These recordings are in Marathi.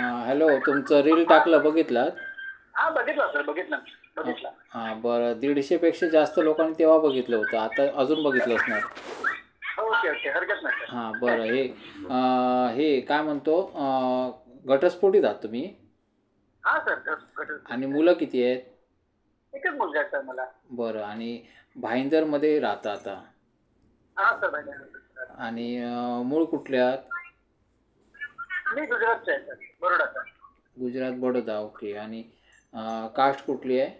हॅलो तुमचं रील टाकलं बघितलं हा बघितलं सर बघितलं बघितलं. हां बरं दीडशेपेक्षा जास्त लोकांनी तेव्हा बघितलं होतं आता अजून बघितलं असणार. ओके ओके हरकत नाही सर. हां बरं हे अं, हे काय म्हणतो अं, घटस्फोटीत आहात तुम्ही? हा सर घट- घट- आणि मुलं किती आहेत? एकच मुलगा आहे सर मला. बरं आणि भाईंदरमध्ये राहता आता? हा सर आणि अं, मूळ कुठले आहात? मी गुजरातचा आहे सर. बरोडाचा. गुजरात बडोदा ओके. आणि कास्ट कुठली आहे?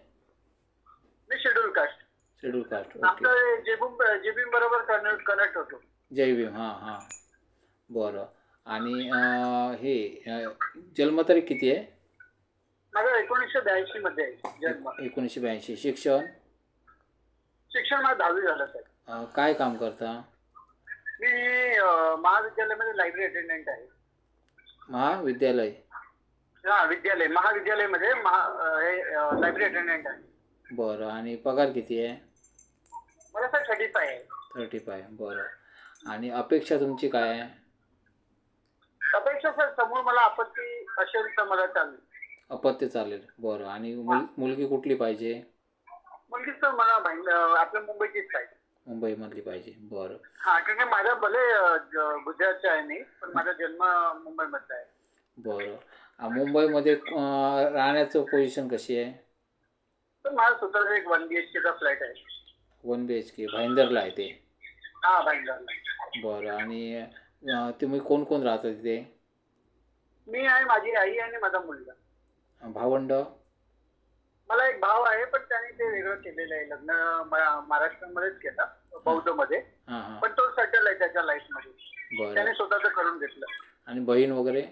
मी schedule caste. Schedule caste okay. आमचं जेबूम जेबीम बरोबर कनेक्ट कनेक्ट होतो. जय भीम हां हां. बरं. आणि अं, हे अं, जन्मतारीख किती आहे? माझं एकोणीसशे ब्याऐंशी मध्ये आहे जन्म. एकोणीसशे ब्याऐंशी. शिक्षण? शिक्षण माझं दहावी झालं सर. अं, काय काम करता? मी अं, महाविद्यालयामध्ये लायब्ररी अटेंडंट आहे. महाविद्यालय. हा विद्यालय महाविद्यालयामध्ये महा अं, हे लायब्ररी अटेंडंट आहे. बरं आणि पगार किती आहे? मला सर थर्टी फाय आहे. थर्टी फाय बरं. आणि अपेक्षा तुमची काय आहे? अपेक्षा सर समोर मला आपत्ती असेल तर मला चालेल. अपत्य चालेल बरं. आणि मुल मुलगी कुठली पाहिजे? मुलगी सर मला भाई- अं, आपल्या मुंबईचीच आहे. मुंबईमधली पाहिजे बरं. हा कारण की माझा भले अं, ज- गुजरातचा आहे मी पण माझा जन्म मुंबईमधला आहे. बरं. मुंबईमध्ये राहण्याचं पोझिशन कशी आहे? तर माझा स्वतःचा एक वन बी एच केचा फ्लॅट आहे. वन बी एच के भाईंदरला आहे ते? हा भाईंदरला बरं आणि तुम्ही कोण कोण राहता तिथे? मी आहे माझी आई आणि माझा मुलगा. भावंड? मला एक भाव आहे पण त्याने ते वेगळं केलेलं आहे. लग्न महाराष्ट्रामध्येच केलं बौद्धमध्ये. हां हां. पण तो सेटल आहे त्याच्या लाईफमध्ये. त्याने स्वतःच करून घेतलं. आणि बहीण वगैरे?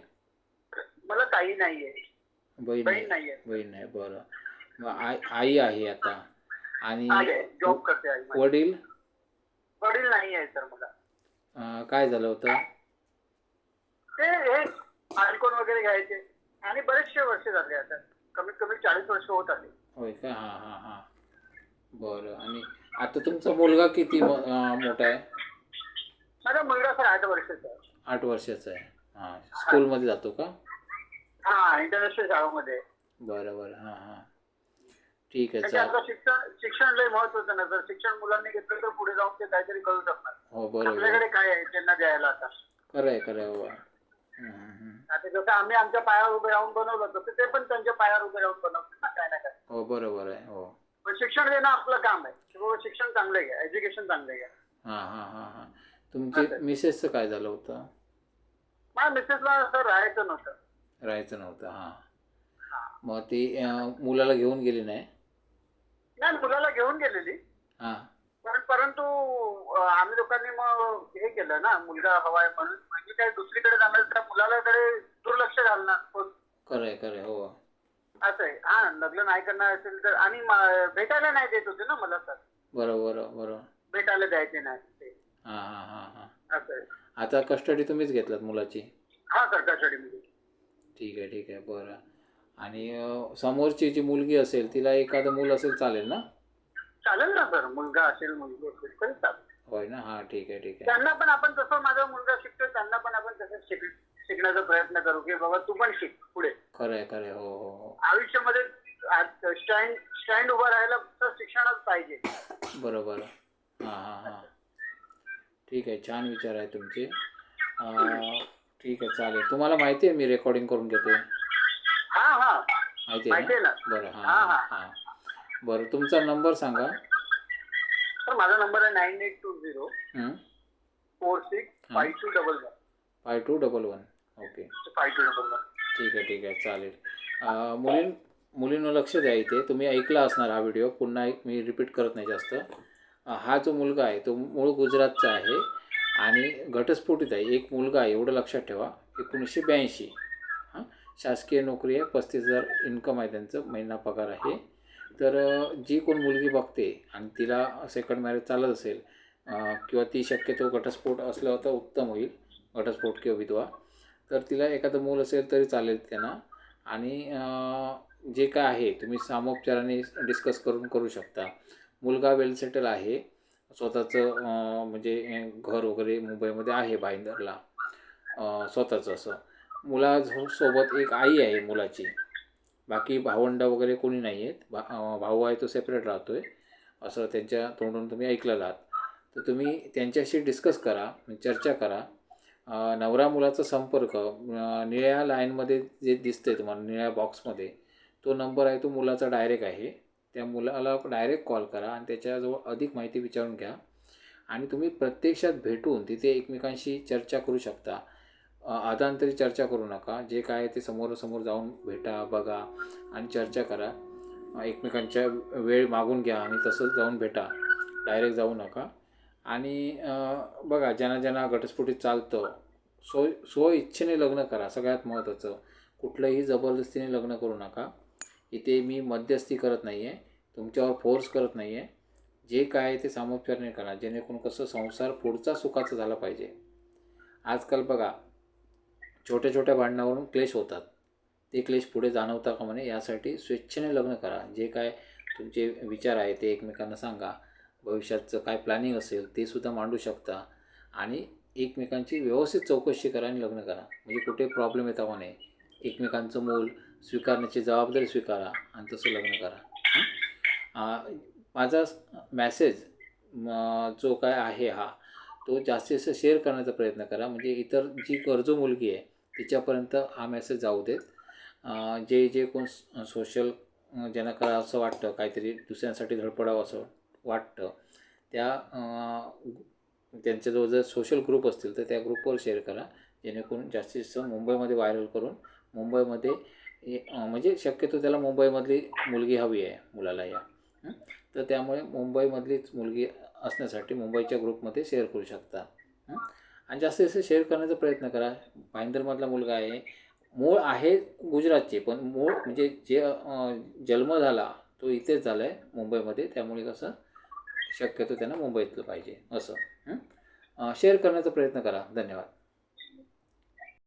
मला काही नाहीये. बहीण बहीण नाही नाहीये. बहीण नाही बरं. मग आई आई आहे आता. आणि आहे. जॉब करते आई माझी. वडील? वडील नाही आहे सर मला. अं, काय झालं होतं? ते हे अल्कोहोल वगैरे घ्यायचे. आणि बरेचसे वर्ष झाले आता. कमीत कमी चाळीस वर्ष होत आले. होय का? हां हां हां. बरं. आणि आता तुमचा मुलगा किती म- अं, मोठा आहे? माझा मुलगा सर आठ वर्षाचा आहे. आठ वर्षाचा आहे. हां. स्कूलमध्ये जातो का? हा इंटरनॅशनल शाळेमध्ये. आहे. बरं बरं. हां हां. ठीक आहे चाल आता शिक्षण शिक्षण लय महत्वाचं ना. जर शिक्षण मुलांनी घेतलं तर पुढे जाऊन ते काहीतरी करू शकणार. हो बरोबर. आपल्याकडे काय आहे त्यांना द्यायला आता? खरं आहे खरं आहे हो. आता जसं आम्ही आमच्या पायावर उभे राहून बनवलं तसं ते पण त्यांच्या पायावर उभे राहून बनवतात ना काय ना काय. हो बरोबर आहे हो. पण शिक्षण देणं आपलं काम आहे. की बाबा शिक्षण चांगलं घ्या एज्युकेशन चांगलं घ्या. हां हां हां हां. तुमची मिसेसचं काय झालं होतं? माझ्या मिसेसला सर राहायचं नव्हतं. राहायचं नव्हतं हां. मग ती मुलाला घेऊन गेली नाही? नाही मुलाला घेऊन गेलेली. हां. पण परंतु आम्ही लोकांनी मग हे केलं ना मुलगा हवाय म्हणून. म्हणजे काय दुसरीकडे जाणार त्या मुलाकडे दुर्लक्ष घालणार कोण? खरं आहे खरं आहे हो. असं आहे. हा लग्न नाही करणार असेल तर आणि भेटायला नाही देत होते ना मला सर बरं बरं बरं भेटायला द्यायचे नाही हां हां हां हां. असं आहे. आता कस्टडी तुम्हीच घेतलात मुलाची? हा सरकारसाठी ठीक आहे ठीक आहे. बरं. आणि अं, समोरची जी मुलगी असेल तिला एखादं मूल असेल चालेल ना? चालेल ना सर. मुलगा असेल मुलगी असेल तरी चालेल. होय ना? हां ठीक आहे ठीक आहे. त्यांना पण आपण तसं माझा मुलगा शिकतो त्यांना पण आपण तसंच शिक शिकण्याचा प्रयत्न करू की बाबा तू पण शिक पुढे. खरं आहे खरं आहे हो हो हो. आयुष्यामध्ये स्टँड स्टँड उभा राहायला तर शिक्षणच पाहिजे. बरोबर. हां हां हां. ठीक आहे छान विचार आहे तुमचे. अं, ठीक आहे चालेल. तुम्हाला माहिती आहे मी रेकॉर्डिंग करून घेतोय. हा हा. माहिती आहे ना? ना? बरं हां हा, हां. हा. बरं तुमचा नंबर सांगा. तर माझा नंबर आहे nine eight two zero? Four six five two double one. Five two double one. Okay. Five two double one. ठीक आहे ठीक आहे चालेल. अं, मुलीं मुलींवर लक्ष द्या इथे. तुम्ही ऐकला असणार हा व्हिडिओ. पुन्हा एक मी रिपीट करत नाही जास्त. अं, हा जो मुलगा आहे तो मूळ गुजरातचा आहे. आणि घटस्फोटीत आहे. एक मुलगा आहे एवढं लक्षात ठेवा. एकोणीसशे ब्याऐंशी. हां? शासकीय नोकरी आहे. पस्तीस हजार इन्कम आहे त्यांचं. महिना पगार आहे. तर जी कोण मुलगी बघते आणि तिला सेकंड मॅरेज चालत असेल किंवा ती शक्यतो घटस्फोट असलं तर उत्तम होईल. घटस्फोट किंवा विधवा. तर तिला एखादं मूल असेल तरी चालेल त्यांना. आणि जे काय आहे तुम्ही सामोपचाराने डिस्कस करून करू शकता. मुलगा वेल सेटल आहे. स्वतःचं म्हणजे घर वगैरे मुंबईमध्ये आहे भाईंदरला स्वतःचं असं. मुला सोबत एक आई आहे मुलाची. बाकी भावंड वगैरे कोणी नाही आहेत. भा भाऊ आहे तो सेपरेट राहतो आहे असं त्यांच्या तोंडून तुम्ही ऐकलेलं आहात. तर तुम्ही त्यांच्याशी डिस्कस करा म्हणजे चर्चा करा. नवरा मुलाचा संपर्क निळ्या लाईनमध्ये जे दिसतंय तुम्हाला निळ्या बॉक्समध्ये तो नंबर आहे तो मुलाचा डायरेक्ट आहे. त्या मुलाला डायरेक्ट कॉल करा आणि त्याच्याजवळ अधिक माहिती विचारून घ्या. आणि तुम्ही प्रत्यक्षात भेटून तिथे एकमेकांशी चर्चा करू शकता. आदांतरी चर्चा करू नका. जे काय आहे ते समोरासमोर जाऊन भेटा बघा आणि चर्चा करा. एकमेकांच्या वेळ मागून घ्या आणि तसंच जाऊन भेटा. डायरेक्ट जाऊ नका. आणि बघा ज्यांना ज्यांना घटस्फोटीत चालतं सो स्व इच्छेने लग्न करा. सगळ्यात महत्त्वाचं कुठलंही जबरदस्तीने लग्न करू नका. इथे मी मध्यस्थी करत नाही आहे तुमच्यावर फोर्स करत नाही आहे जे काय आहे ते सामोपचारने करा. जेणेकरून कसं संसार पुढचा सुखाचा झाला पाहिजे. आजकाल बघा छोट्या छोट्या भांडणावरून क्लेश होतात. ते क्लेश पुढे जाणवता का म्हणे? यासाठी स्वेच्छेने लग्न करा. जे काय तुमचे विचार आहे ते एकमेकांना सांगा. भविष्याचं काय प्लॅनिंग असेल ते सुद्धा मांडू शकता. आणि एकमेकांची व्यवस्थित चौकशी करा आणि लग्न करा. म्हणजे कुठे प्रॉब्लेम येता का नाही एकमेकांचं मूल स्वीकारण्याची जबाबदारी स्वीकारा आणि तसं लग्न करा. माझा मॅसेज जो काय आहे हा तो जास्तीत जास्त शेअर करण्याचा प्रयत्न करा. म्हणजे इतर जी गरजू मुलगी आहे तिच्यापर्यंत हा मेसेज जाऊ देत. जे जे कोण सोशल ज्यांना करा असं वाटतं काहीतरी दुसऱ्यांसाठी धडपडावं असं वाटतं त्या त्यांच्याजवळ जर सोशल ग्रुप असतील तर त्या ग्रुपवर शेअर करा. जेणेकरून जास्तीत जास्त मुंबईमध्ये व्हायरल करून मुंबईमध्ये म्हणजे शक्यतो त्याला मुंबईमधली मुलगी हवी आहे मुलाला या. तर त्यामुळे मुंबईमधलीच मुलगी असण्यासाठी मुंबईच्या ग्रुपमध्ये शेअर करू शकता. आणि जास्तीत जास्त शेअर करण्याचा प्रयत्न करा. भाईंदरमधला मुलगा आहे. मूळ आहे गुजरातचे पण मूळ म्हणजे जे जन्म झाला तो इथेच झाला आहे मुंबईमध्ये. त्यामुळे कसं शक्यतो त्यांना मुंबईतलं पाहिजे असं. शेअर करण्याचा प्रयत्न करा. धन्यवाद.